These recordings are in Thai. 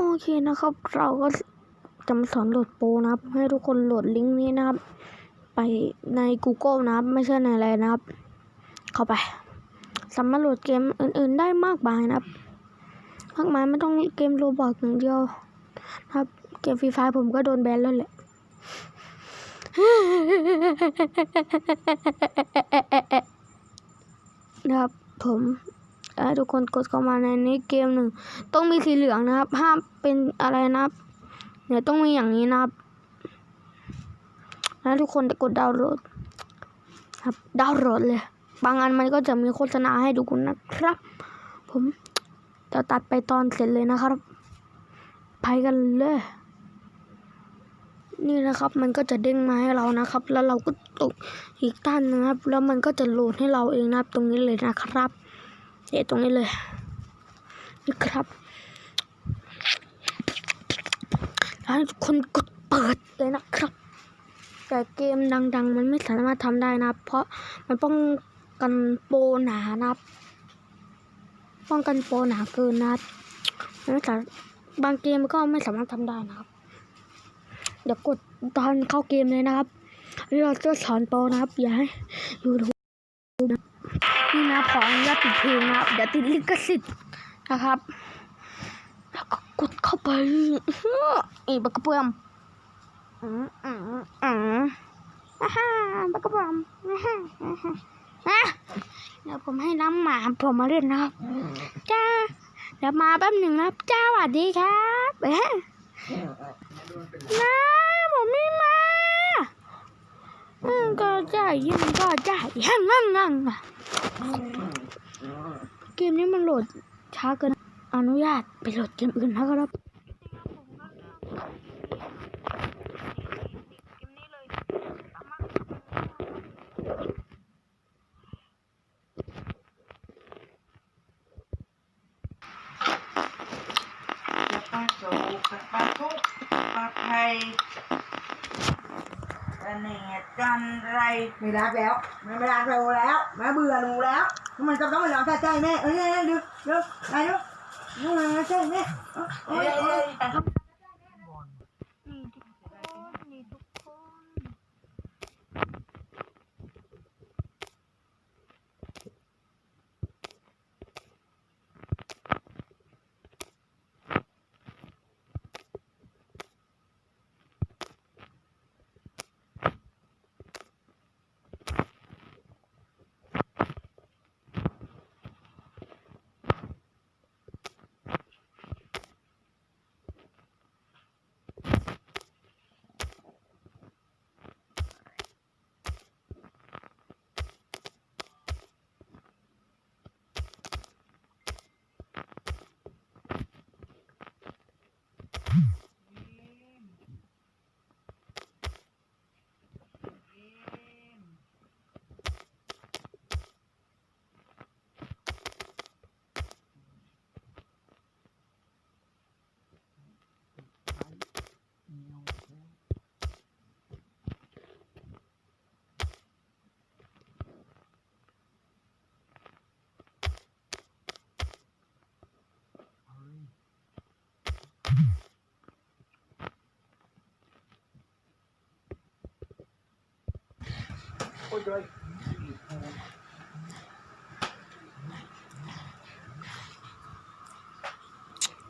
โอเคนะครับ เราก็จะมาสอนโหลดโปรนะครับ ให้ทุกคนโหลดลิงก์นี้นะครับ ไปใน Google นะครับ ไม่ใช่ในอะไรนะครับ เข้าไป สามารถโหลดเกมอื่น ๆ ได้มากมายนะครับ มากมายไม่ต้องเกมโรบอกอย่างเดียวนะครับ เกมฟรีไฟผมก็โดนแบนแล้วแหละนะครับผม ให้ทุกคนกดเข้ามาในนี้เกมหนึ่งต้องมีสีเหลืองนะครับห้ามเป็นอะไรนะครับเดี๋ยวต้องมีอย่างนี้นะครับแล้วทุกคนจะกดดาวน์โหลดครับดาวน์โหลดเลย บางอันมันก็จะมีโฆษณาให้ดูคุณนะครับ ผมจะตัดไปตอนเสร็จเลยนะครับไปกันเลย นี่นะครับ มันก็จะเด้งมาให้เรานะครับ แล้วเราก็ตกอีกด้านนึงครับ แล้วมันก็จะโหลดให้เราเองนะครับ ตรงนี้เลยนะครับ เดี๋ยวตรงนี้เลยนี่ครับแล้วให้ทุกคนกดเปิดเลยนะครับ แต่เกมดัง ๆ มันไม่สามารถทำได้นะ เพราะมันป้องกันโปรหนานะป้องกันโปรหนาเกินนะมันไม่สามบางเกมก็ไม่สามารถทำได้นะครับ เดี๋ยวกดตอนเข้าเกมเลยนะครับนี่เราจะสอนโปนะครับอย่าให้ยูทู นี่นะขออนุญาตปิดเพลงนะครับเดี๋ยวติดลิขสิทธิ์นะครับ แล้วก็กดเข้าไปอีบักกระเพื่อมอืมอืมอืมอ่าฮ่าบักกระเพื่อมอ่าฮ่าอ่าฮ่าอะเดี๋ยวผมให้น้ำหมาผมมาเล่นนะครับจ้าเดี๋ยวมาแป๊บหนึ่งนะครับจ้าสวัสดีครับเอ๊ะนะผมไม่มา ก็จ่ยิ่งก็จ่ายแห้งงั่งงั่งอะเกมนี้มันโหลดช้าเกิน อนุญาตไปโหลดเกมอื่นนะครับปลาโจกกับปลาทุกปลาไทย กันไร ไม่รักแล้วไม่ไม่รักเราแล้วแม่เบื่อหนูแล้วมันจะต้องไปร้องใจแม่เอ้ยเอ้ยเดี๋ยวเดี๋ยวไปเร็วนู่นนะใจแม่เอ้ยเอ้ย เอ้ เอ้ ย ยแต่ครับ นี่ทุกคนนี่ทุกคน โ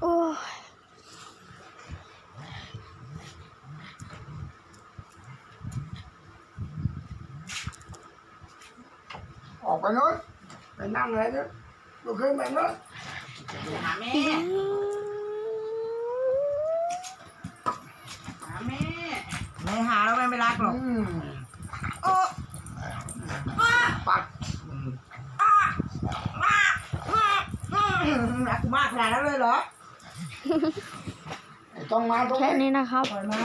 อ้ยออกไปนู้นไปนั่งเลยนู้นลุกขึ้นไปนู้นหาแม่หาแม่ไม่หาแล้วแม่ไม่รักหรอก อืม โอ้ ปัด รักกูมากขนาดนั้นเลยเหรอ ต้องมาตรงแค่นี้นะครับ ปล่อยมา